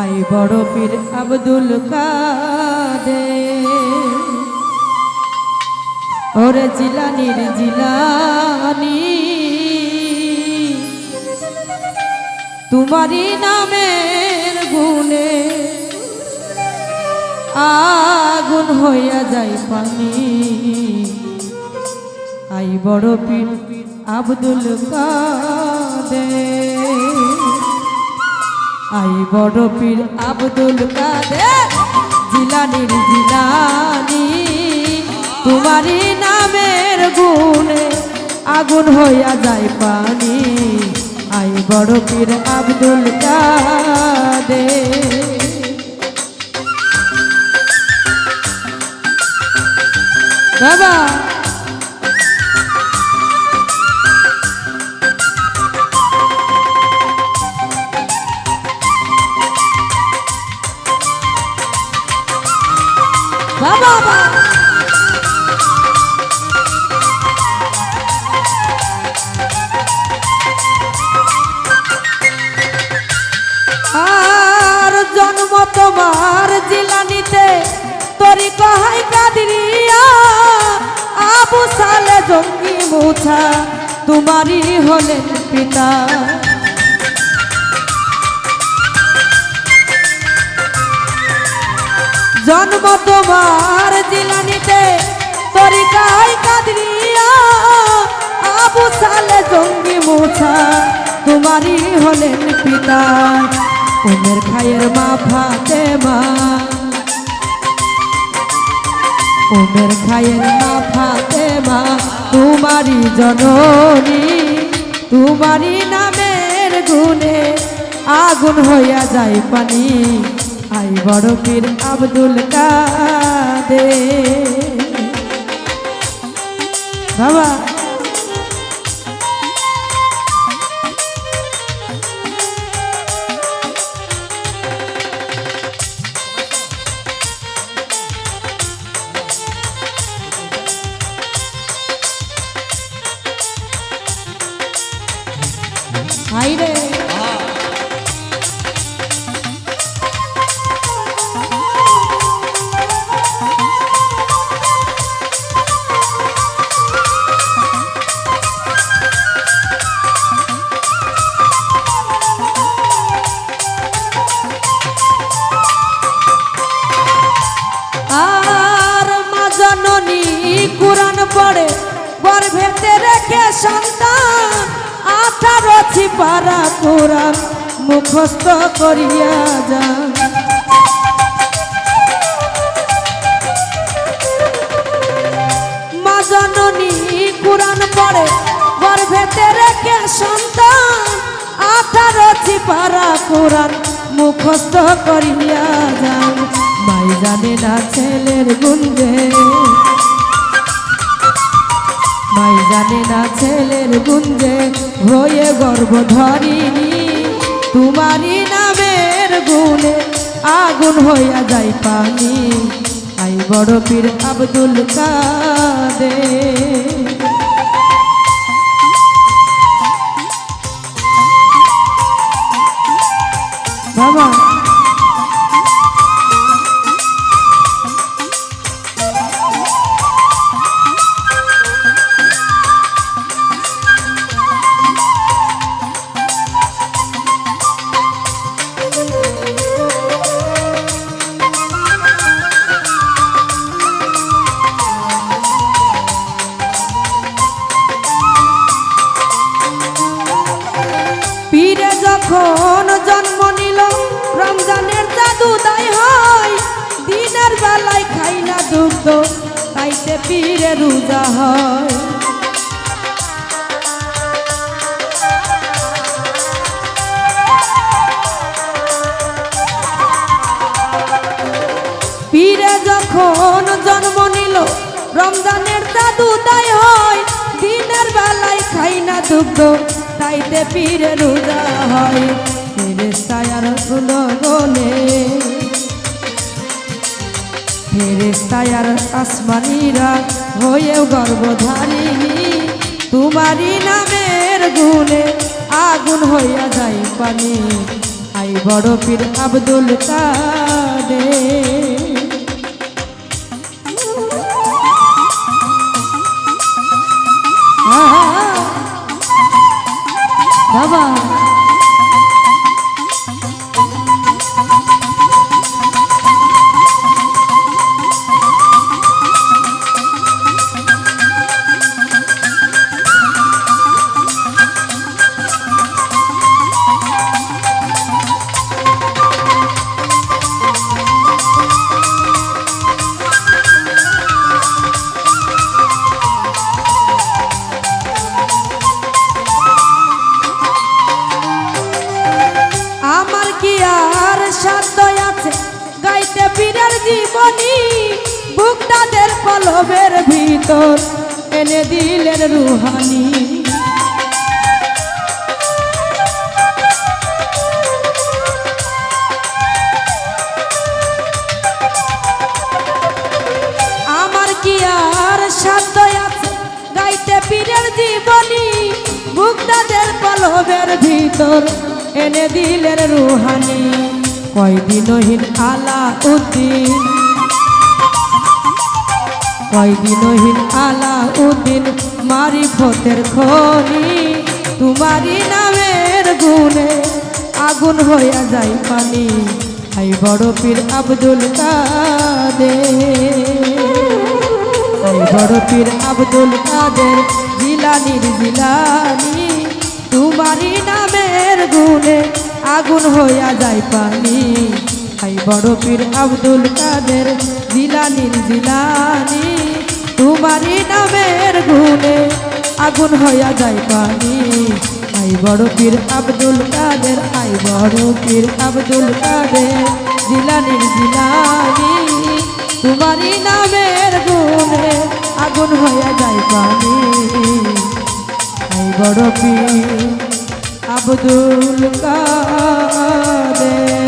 I বড় পীর আব্দুল কাদে ওরে জিলানির জিলানি, তোমারই নামের গুণে আগুন হইয়া যায় পানি। আই বড় পীর আব্দুল কাদের। আই বড় পীর আব্দুল কাদের, জিলানির জিলানি। তোমারই নামের গুণে আগুন হইয়া যায় পানি। আই বড় পীর আব্দুল বাবা বাবা! তরি কহাই কাদিরিয়া আবু সালে জঙ্গি মুছা, তোমারই হলেন পিতা। জন্ম তোমার জিলানিতে তরিকাই কাদরিয়া আবু সালে জঙ্গি মোছা, তোমারই হলেন পিতা। উমের খায়ের মা ফাতে মা উমের খায়ের মা ফাতে মা তোমারই জননী। তোমারই নামের গুণে আগুন হইয়া যায় পানি। আই বড় পীর আব্দুল কাদে সন্তান, আঠারো ছিপারা কোরআন মুখস্থ করিয়া যান। জননী কোরআন পড়ে গর্ভেতে রেখে সন্তান, আঠারো ছিপারা কোরআন মুখস্থ করিয়া যান। মাই জানে না ছেলের গুঞ্জে মাই জানে না ছেলের গুঞ্জে হয়ে গর্ভধারিণী। তোমারই নামের গুণে আগুন হইয়া যাই পানি। আই বড় পীর আব্দুল কাদে বাবা। রমজানের জাদু দায় হয়। দিনের বেলায় খাই না দুধ তাইতে পীরে রোজা হয়। পীরে যখন জন্ম নিল, রমজানের জাদু দায় হয়। দিনের বেলায় খাই না দুগ্ধ, তাইতে পীরে রোজা হয়। ফেরেস্তায়ার গলে ফেরেস্তায়ার আসমানিরা হয়েও গর্ভধারিণী তোমারই নামের গুণে আগুন হইয়া যায় পানি। আই বড় পীর আব্দুল কাদের। বাবা! জীবনী বুকটাদের কলবের ভিতর এনে দিলেন রুহানি। আমার কি আর সাধ্য গাইতে পীরের জীবনী? বুকটাদের কলবের ভিতর এনে দিলেন রুহানি। কয়দিনহীন আলা উদ্দিন? কয় কয়দিনহীন আলা উদ্দিন, মারি ফতের খনি তোমারি নামের গুণে আগুন হইয়া যায় পানি। আই বড় পীর আব্দুল কাদের। আই বড় পীর আব্দুল কাদের, জিলানির জিলানি তোমারি নামের গুণে আগুন হইয়া যায় পানি। আই বড় পীর আব্দুল কাদের জিলানির জিলানি তোমারি নামের গুণে আগুন হইয়া যায় পানি। আই বড় পীর আব্দুল কাদের আই বড় পীর আব্দুল কাদের জিলানির জিলানি তোমারি নামের গুণে আগুন হইয়া যায় পানি। আই বড় পীর আব্দুল কাদের।